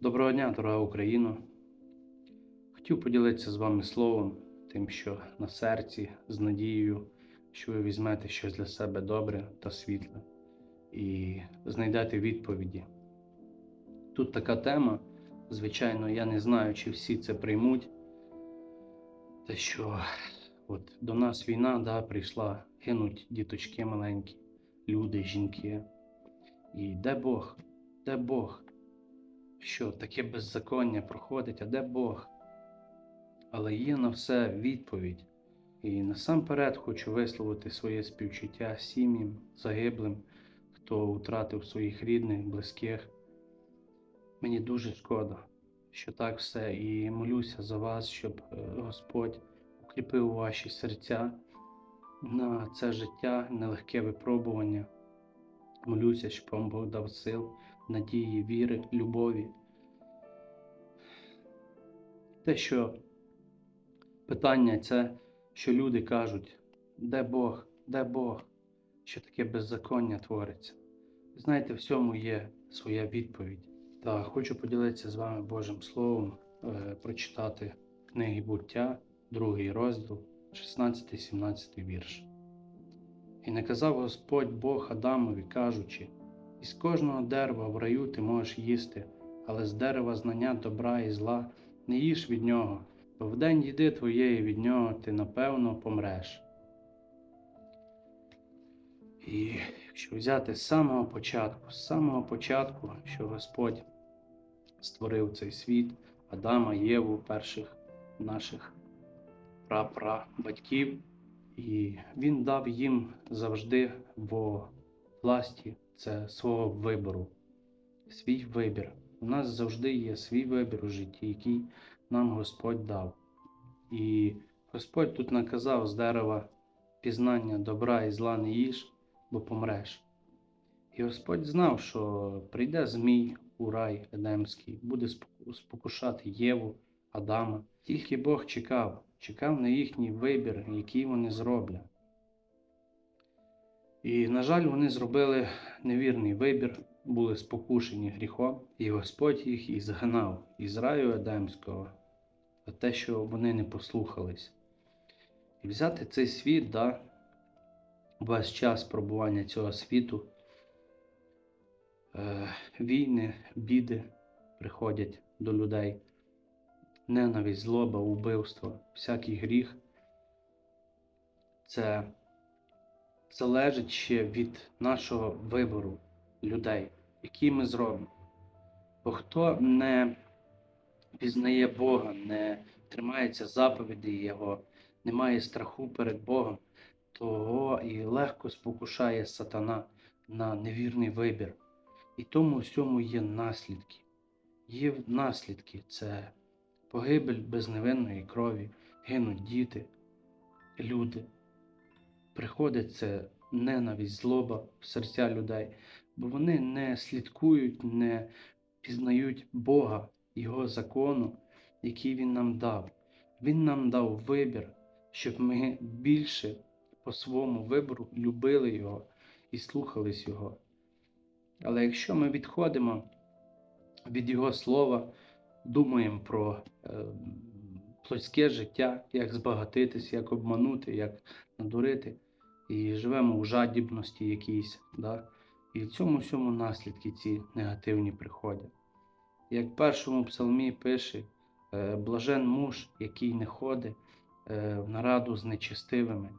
Доброго дня, дорога Україно. Хотів поділитися з вами словом, тим, що на серці, з надією, що ви візьмете щось для себе добре та світле і знайдете відповіді. Тут така тема, звичайно, я не знаю, чи всі це приймуть. Те, що от до нас війна да, прийшла, гинуть діточки маленькі, люди, жінки. І де Бог? Де Бог? Що таке беззаконня проходить, а де Бог? Але є на все відповідь. І насамперед хочу висловити своє співчуття сім'ям, загиблим, хто втратив своїх рідних, близьких. Мені дуже шкода, що так все, і молюся за вас, щоб е, Господь укріпив ваші серця на це життя, нелегке випробування. Молюся, щоб вам Бог дав сил, надії, віри, любові. Те, що питання це, що люди кажуть, де Бог, де Бог, що таке беззаконня твориться. Знаєте, в цьому є своя відповідь. Та хочу поділитися з вами Божим Словом, е, прочитати книги буття, другий розділ, 16-17 вірш. І наказав Господь Бог Адамові, кажучи: із кожного дерева в раю ти можеш їсти, але з дерева знання добра і зла не їж від нього, бо в день їди твоєї від нього ти напевно помреш. І якщо взяти з самого початку, з самого початку, що Господь створив цей світ, Адама, Єву, перших наших прапра батьків, і Він дав їм завжди во власті це свого вибору, свій вибір. У нас завжди є свій вибір у житті, який нам Господь дав. І Господь тут наказав з дерева пізнання добра і зла не їж, бо помреш. І Господь знав, що прийде Змій у рай Едемський, буде спокушати Єву, Адама. Тільки Бог чекав, чекав на їхній вибір, який вони зроблять. І, на жаль, вони зробили невірний вибір, були спокушені гріхом, і Господь їх і згнав із раю Едемського за те, що вони не послухались. І взяти цей світ, да, весь час пробування цього світу, е, війни, біди приходять до людей, ненависть, злоба, убивство, всякий гріх. Це залежить ще від нашого вибору людей, який ми зробимо. Бо хто не пізнає Бога, не тримається заповідей Його, не має страху перед Богом, того і легко спокушає сатана на невірний вибір. І тому всьому є наслідки. Є наслідки це погибель безневинної крові, гинуть діти, люди приходить це ненависть, злоба в серця людей, бо вони не слідкують, не пізнають Бога, Його закону, який Він нам дав. Він нам дав вибір, щоб ми більше по своєму вибору любили Його і слухались Його. Але якщо ми відходимо від Його слова, думаємо про е, плотське життя, як збагатитись, як обманути, як надурити, і живемо у жадібності якійсь, да? і в цьому всьому наслідки ці негативні приходять. Як в першому псалмі пише, е, блажен муж, який не ходить е, в нараду з нечестивими.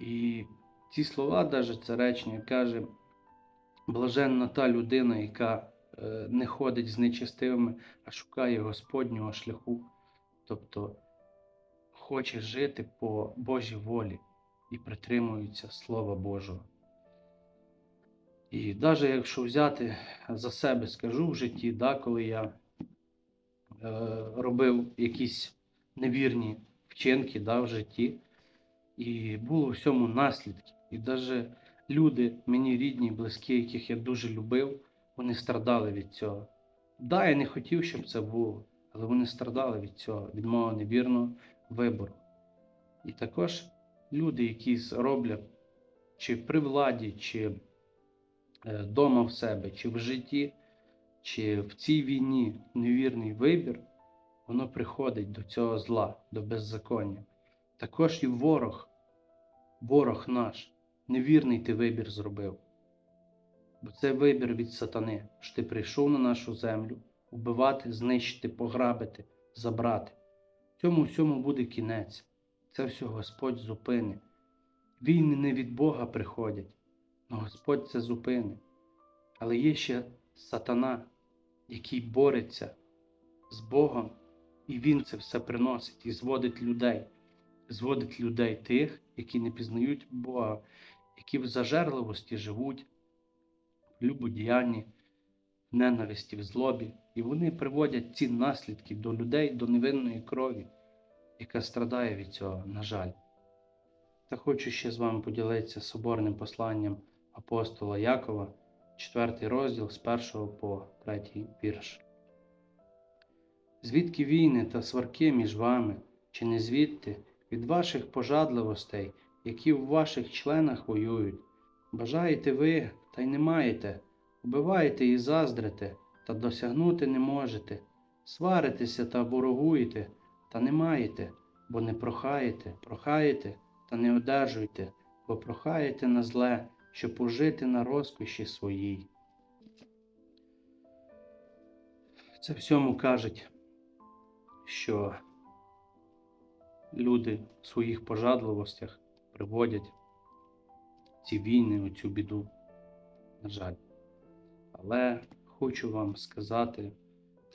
І ці слова, навіть це речення каже, блаженна та людина, яка не ходить з нечестивими, а шукає Господнього шляху, тобто хоче жити по Божій волі і притримується Слова Божого. І навіть якщо взяти за себе, скажу в житті, да, коли я е, робив якісь невірні вчинки да, в житті, і було всьому наслідки. І навіть люди, мені рідні, близькі, яких я дуже любив, вони страдали від цього. Да, я не хотів, щоб це було, але вони страдали від цього, від мого невірного вибору. І також люди, які роблять чи при владі, чи вдома в себе, чи в житті, чи в цій війні невірний вибір, воно приходить до цього зла, до беззаконня. Також і ворог, ворог наш, невірний ти вибір зробив. Бо це вибір від сатани, що ти прийшов на нашу землю убивати, знищити, пограбити, забрати. Цьому всьому буде кінець. Це все Господь зупини. Війни не від Бога приходять, але Господь це зупини. Але є ще сатана, який бореться з Богом, і Він це все приносить і зводить людей, зводить людей тих, які не пізнають Бога, які в зажерливості живуть, любодіянні, ненависті, в злобі. І вони приводять ці наслідки до людей, до невинної крові, яка страдає від цього, на жаль. Та хочу ще з вами поділитися соборним посланням апостола Якова, 4 розділ з 1 по 3 вірш. Звідки війни та сварки між вами, чи не звідти, від ваших пожадливостей, які в ваших членах воюють? Бажаєте ви, та й не маєте, убиваєте і заздрите, та досягнути не можете, сваритеся та ворогуєте, та не маєте, бо не прохаєте, прохаєте, та не одержуйте, бо прохаєте на зле, щоб ужити на розкоші своїй. Це всьому кажуть, що люди в своїх пожадливостях приводять ці війни, оцю біду, на жаль. Але хочу вам сказати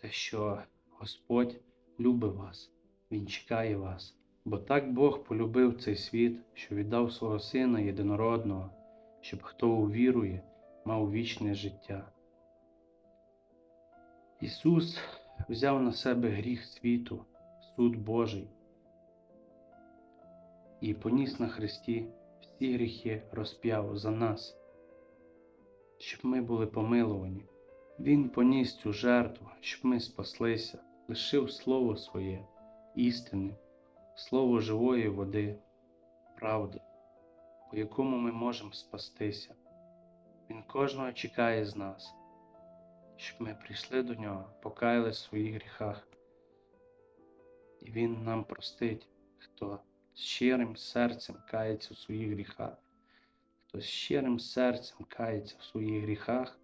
те, що Господь любить вас, Він чекає вас. Бо так Бог полюбив цей світ, що віддав свого Сина єдинородного, щоб хто увірує, мав вічне життя. Ісус взяв на себе гріх світу, суд Божий, і поніс на Христі всі гріхи розп'яв за нас, щоб ми були помилувані. Він поніс цю жертву, щоб ми спаслися, лишив Слово Своє, істини, Слово живої води, правди, по якому ми можемо спастися. Він кожного чекає з нас, щоб ми прийшли до Нього, покаялись в своїх гріхах, і Він нам простить, хто з щирим серцем кається в своїх гріхах, хто з щирим серцем кається в своїх гріхах,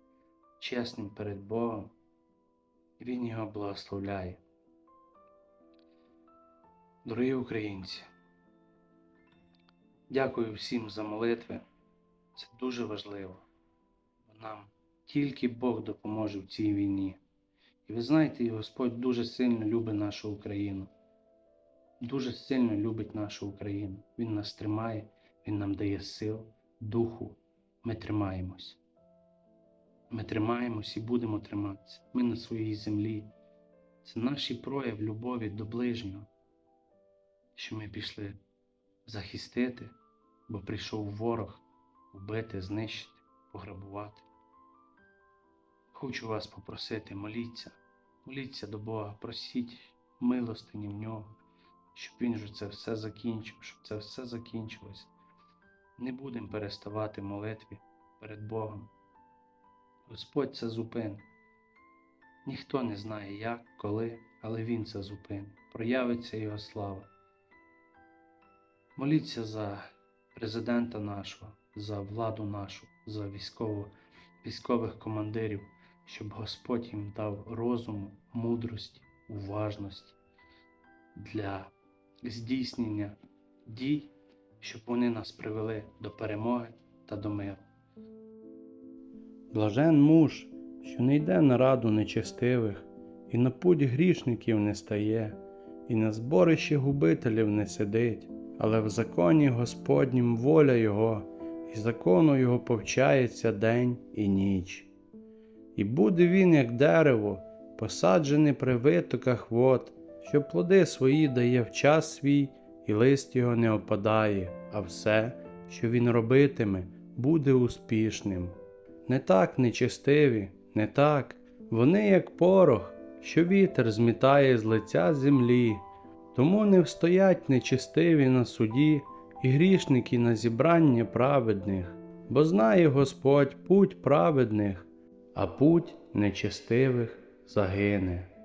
чесним перед Богом, і Він його благословляє. Дорогі українці, дякую всім за молитви. Це дуже важливо. Бо нам тільки Бог допоможе в цій війні. І ви знаєте, Господь дуже сильно любить нашу Україну. Дуже сильно любить нашу Україну. Він нас тримає, Він нам дає сил, духу. Ми тримаємось. Ми тримаємось і будемо триматися. Ми на своїй землі. Це наш прояв любові до ближнього що ми пішли захистити, бо прийшов ворог вбити, знищити, пограбувати. Хочу вас попросити, моліться, моліться до Бога, просіть милостині в нього, щоб Він вже це все закінчив, щоб це все закінчилось. Не будемо переставати молитві перед Богом. Господь це зупинить. Ніхто не знає, як, коли, але Він це зупинить. Проявиться Його слава. Моліться за президента нашого, за владу нашу, за військово, військових командирів, щоб Господь їм дав розуму, мудрості, уважності для здійснення дій, щоб вони нас привели до перемоги та до миру. Блажен муж, що не йде на раду нечестивих, і на путь грішників не стає, і на зборище губителів не сидить але в законі Господнім воля Його, і закону Його повчається день і ніч. І буде він, як дерево, посаджене при витоках вод, що плоди свої дає в час свій, і лист його не опадає, а все, що він робитиме, буде успішним. Не так нечестиві, не так, вони, як порох, що вітер змітає з лиця землі. Тому не встоять нечистиві на суді і грішники на зібрання праведних, бо знає Господь путь праведних, а путь нечестивих загине.